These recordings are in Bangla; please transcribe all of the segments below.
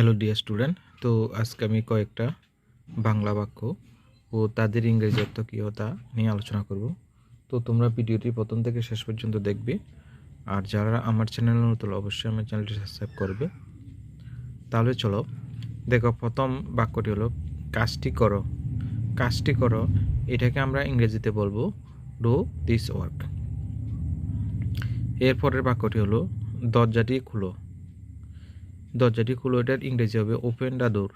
হ্যালো ডিয়ার স্টুডেন্ট তো আজকে আমি কয়েকটা বাংলা বাক্য ও তাদের ইংরেজি অর্থ কী তা নিয়ে আলোচনা করব। তো তোমরা ভিডিওটি প্রথম থেকে শেষ পর্যন্ত দেখবে। আর যারা আমার চ্যানেল নতুন, অবশ্যই আমার চ্যানেলটি সাবস্ক্রাইব করবে। তাহলে চলো, দেখো প্রথম বাক্যটি হলো, কাজটি করো। কাজটি করো, এটাকে আমরা ইংরেজিতে বলব ডু দিস ওয়ার্ক এরপরের বাক্যটি হলো, দরজাটি খুলো। দরজাটি খুলো এটার ইংরেজি হবে, ওপেন দ্য ডোর।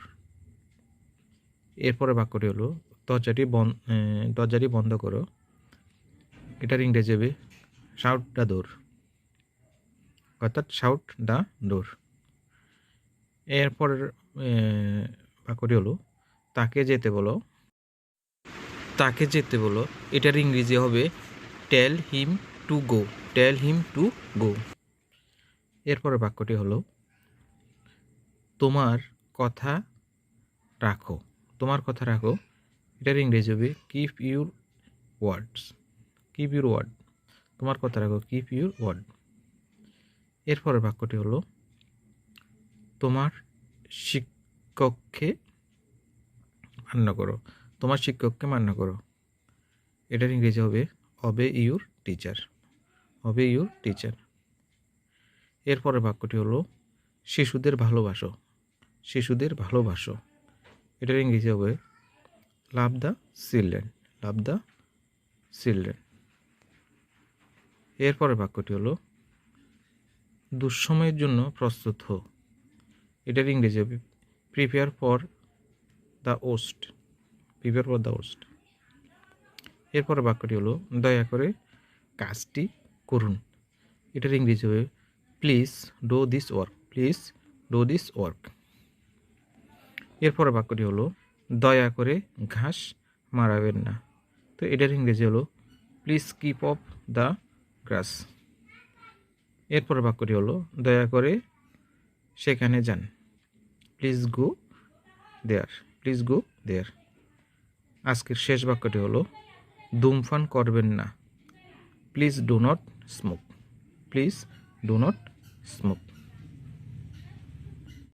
এরপরে বাক্যটি হলো, দরজাটি বন দরজাটি বন্ধ করো। এটার ইংরেজি হবে শাউট দ্য ডোর অর্থাৎ শাউট দ্য ডোর এরপরের বাক্যটি হলো, তাকে যেতে বলো। তাকে যেতে বলো। এটার ইংরেজি হবে tell him to go tell him to go এরপরের বাক্যটি হলো তোমার কথা রাখো। তোমার কথা রাখো। এটার ইংরেজি হবে keep your words keep your word তোমার কথা রাখো কিপ ইউর ওয়ার্ড এরপরের বাক্যটি হলো, তোমার শিক্ষককে মান্য করো। তোমার শিক্ষককে মান্য করো। এটার ইংরেজি হবে obey your teacher obey your teacher এরপরের বাক্যটি হলো, শিশুদের ভালোবাসো। শিশুদের ভালোবাসো। এটার ইংরেজি হবে love the children love the children এরপরের বাক্যটি হলো, দুঃসময়ের জন্য প্রস্তুত হো এটার ইংরেজি হবে prepare for the worst prepare for the worst এরপরের বাক্যটি হলো, দয়া করে কাজটি করুন। এটার ইংরেজি হবে please do this work please do this work এরপরে বাক্যটি হলো, দয়া করে ঘাস মারাবেন না। তো এটার ইংরেজি হলো please keep off the grass এরপর বাক্যটি হলো, দয়া করে সেখানে যান। Please go there please go দেয়ার আজকের শেষ বাক্যটি হলো ধূমপান করবেন না। Please do not smoke please do not smoke